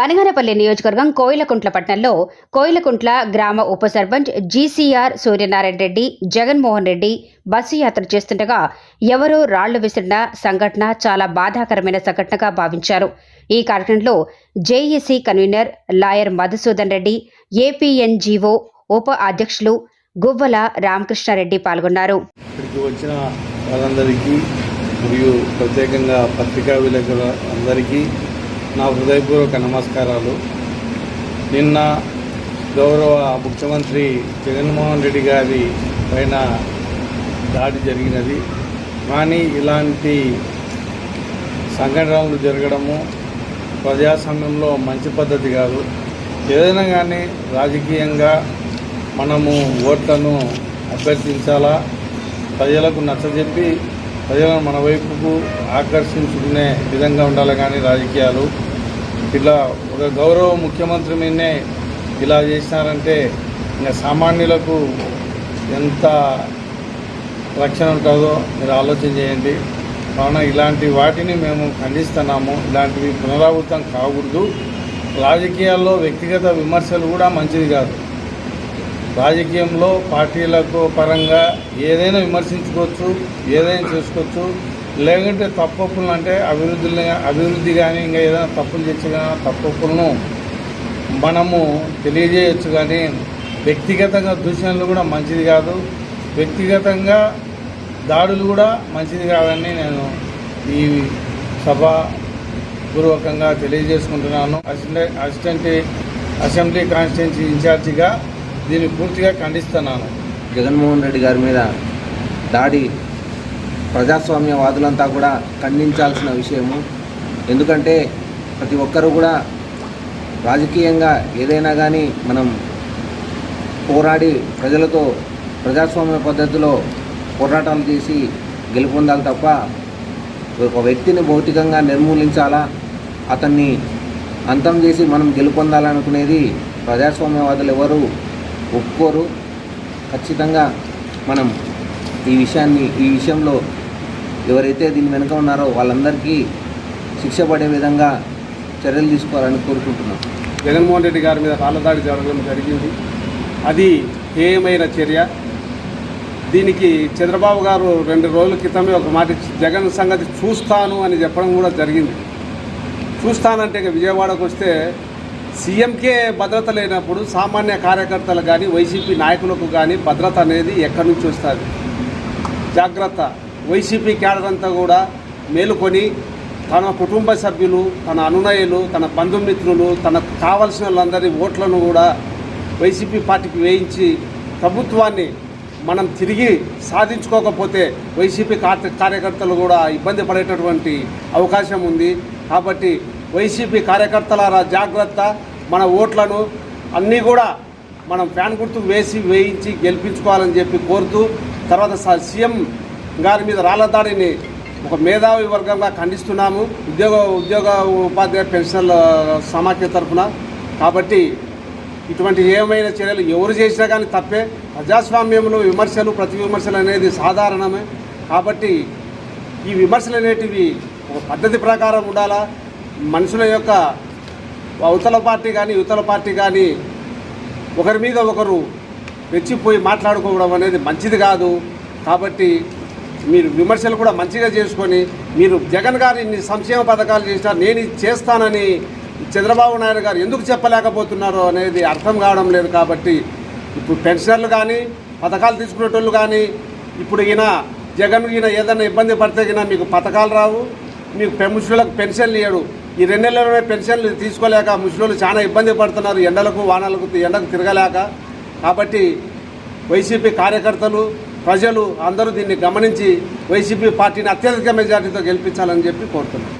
బనగానపల్లి నియోజకవర్గం కోయిలకుంట్ల పట్టణంలో కోయిలకుంట్ల గ్రామ ఉప sarpanch G C R Suryanarayana Reddy Jaganmohan Reddy bus యాత్ర చేస్తుండగా ఎవరో రాళ్ళు విసిరిన సంఘటన చాలా బాధాకరమైన సంఘటనగా భావించారు. ఈ కార్యక్రమంలో JEC convener lawyer Madhusudan Reddy APNGO ఉప అధ్యక్షులు గువ్వల రామకృష్ణారెడ్డి పాల్గొన్నారు. వచ్చిన వాళ్ళందరికీ మరియు ప్రత్యేకంగా పత్రికా విలేకరులందరికీ నా హృదయపూర్వక నమస్కారాలు. నిన్న గౌరవ ముఖ్యమంత్రి జగన్మోహన్ రెడ్డి గారి పైన దాడి జరిగినది. కానీ ఇలాంటి సంఘటనలు జరగడము ప్రజాసంఘంలో మంచి పద్ధతి కాదు. ఏదైనా కానీ రాజకీయంగా మనము ఓట్లను అభ్యర్థించాలా? ప్రజలకు నచ్చజెప్పి ప్రజలను మన వైపుకు ఆకర్షించుకునే విధంగా ఉండాలి కానీ రాజకీయాలు. ఇట్లా ఒక గౌరవ ముఖ్యమంత్రి మీదనే ఇలా చేసినారంటే ఇంకా సామాన్యులకు ఎంత రక్షణ ఉంటుందో మీరు ఆలోచన చేయండి. కావున ఇలాంటి వాటిని మేము ఖండిస్తున్నాము. ఇలాంటివి పునరావృతం కాకూడదు. రాజకీయాల్లో వ్యక్తిగత విమర్శలు కూడా మంచిది కాదు. రాజకీయంలో పార్టీలకు పరంగా ఏదైనా విమర్శించుకోవచ్చు ఏదైనా చేసుకోవచ్చు. లేకుంటే తప్పప్పులను అంటే అభివృద్ధి అభివృద్ధి కానీ ఇంకా ఏదైనా తప్పులు చేసి కానీ తప్పప్పులను మనము తెలియజేయచ్చు కానీ వ్యక్తిగతంగా దూషణలు కూడా మంచిది కాదు. వ్యక్తిగతంగా దాడులు కూడా మంచిది కాదని నేను ఈ సభ పూర్వకంగా తెలియజేసుకుంటున్నాను. అసిస్టెంట్ అసిస్టెంట్ అసెంబ్లీ కాన్స్టిట్యున్సీ ఇన్ఛార్జిగా దీన్ని పూర్తిగా ఖండిస్తున్నాను. జగన్మోహన్ రెడ్డి గారి మీద దాడి ప్రజాస్వామ్యవాదులంతా కూడా ఖండించాల్సిన విషయము. ఎందుకంటే ప్రతి ఒక్కరూ కూడా రాజకీయంగా ఏదైనా కానీ మనం పోరాడి ప్రజలతో ప్రజాస్వామ్య పద్ధతిలో పోరాటాలు చేసి గెలుపొందాలి తప్ప ఒక వ్యక్తిని భౌతికంగా నిర్మూలించాలా? అతన్ని అంతం చేసి మనం గెలుపొందాలనుకునేది ప్రజాస్వామ్యవాదులు ఎవరు? ఒప్పుకోరు. ఖచ్చితంగా మనం ఈ విషయాన్ని ఈ విషయంలో ఎవరైతే దీని వెనుక ఉన్నారో వాళ్ళందరికీ శిక్ష పడే విధంగా చర్యలు తీసుకోవాలని కోరుకుంటున్నాం. జగన్మోహన్ రెడ్డి గారి మీద రాళ్ళదాడి జరగడం జరిగింది. అది హేయమైన చర్య. దీనికి చంద్రబాబు గారు రెండు రోజుల క్రితమే ఒక మాట జగన్ సంగతి చూస్తాను అని చెప్పడం కూడా జరిగింది. చూస్తానంటే ఇక విజయవాడకు వస్తే సీఎంకే భద్రత లేనప్పుడు సామాన్య కార్యకర్తలు కానీ వైసీపీ నాయకులకు కానీ భద్రత అనేది ఎక్కడి నుంచి వస్తుంది? జాగ్రత్త. వైసీపీ క్యాడర్ అంతా కూడా మేలుకొని తన కుటుంబ సభ్యులు తన అనునయులు తన బంధుమిత్రులు తనకు కావలసిన వాళ్ళందరి ఓట్లను కూడా వైసీపీ పార్టీకి వేయించి ప్రభుత్వాన్ని మనం తిరిగి సాధించుకోకపోతే వైసీపీ కార్యకర్తలు కూడా ఇబ్బంది పడేటటువంటి అవకాశం ఉంది. కాబట్టి వైసీపీ కార్యకర్తలారా జాగ్రత్త. మన ఓట్లను అన్నీ కూడా మనం ఫ్యాన్ గుర్తు వేసి వేయించి గెలిపించుకోవాలని చెప్పి కోరుతూ తర్వాత సీఎం గారి మీద రాళ్ళ దాడిని ఒక మేధావి వర్గంగా ఖండిస్తున్నాము. ఉద్యోగ ఉద్యోగ ఉపాధ్యాయ పెన్షన్ల సమాఖ్య తరఫున. కాబట్టి ఇటువంటి ఏమైనా చర్యలు ఎవరు చేసినా కానీ తప్పే. ప్రజాస్వామ్యంలో విమర్శలు ప్రతి విమర్శలు అనేది సాధారణమే. కాబట్టి ఈ విమర్శలు అనేటివి ఒక పద్ధతి ప్రకారం ఉండాలా? మనుషుల యొక్క అవతల పార్టీ కానీ యువతల పార్టీ కానీ ఒకరి మీద ఒకరు రెచ్చిపోయి మాట్లాడుకోవడం అనేది మంచిది కాదు. కాబట్టి మీరు విమర్శలు కూడా మంచిగా చేసుకొని మీరు జగన్ గారు ఇన్ని సంక్షేమ పథకాలు చేసినా నేను చేస్తానని చంద్రబాబు నాయుడు గారు ఎందుకు చెప్పలేకపోతున్నారో అనేది అర్థం కావడం లేదు కాబట్టి ఇప్పుడు పెన్షనర్లు కానీ పథకాలు తీసుకునేటోళ్ళు కానీ ఇప్పుడు ఈయన జగన్ ఈయన ఏదైనా ఇబ్బంది పడితే మీకు పథకాలు రావు. మీకు పె- పెన్షన్లు ఇవ్వడు ఈ రెండు నెలలనే పెన్షన్లు తీసుకోలేక ముసలి చాలా ఇబ్బంది పడుతున్నారు. ఎండలకు వానలకు ఎండకు తిరగలేక. కాబట్టి వైసీపీ కార్యకర్తలు ప్రజలు అందరూ దీన్ని గమనించి వైసీపీ పార్టీని అత్యధిక మెజార్టీతో గెలిపించాలని చెప్పి కోరుతున్నాను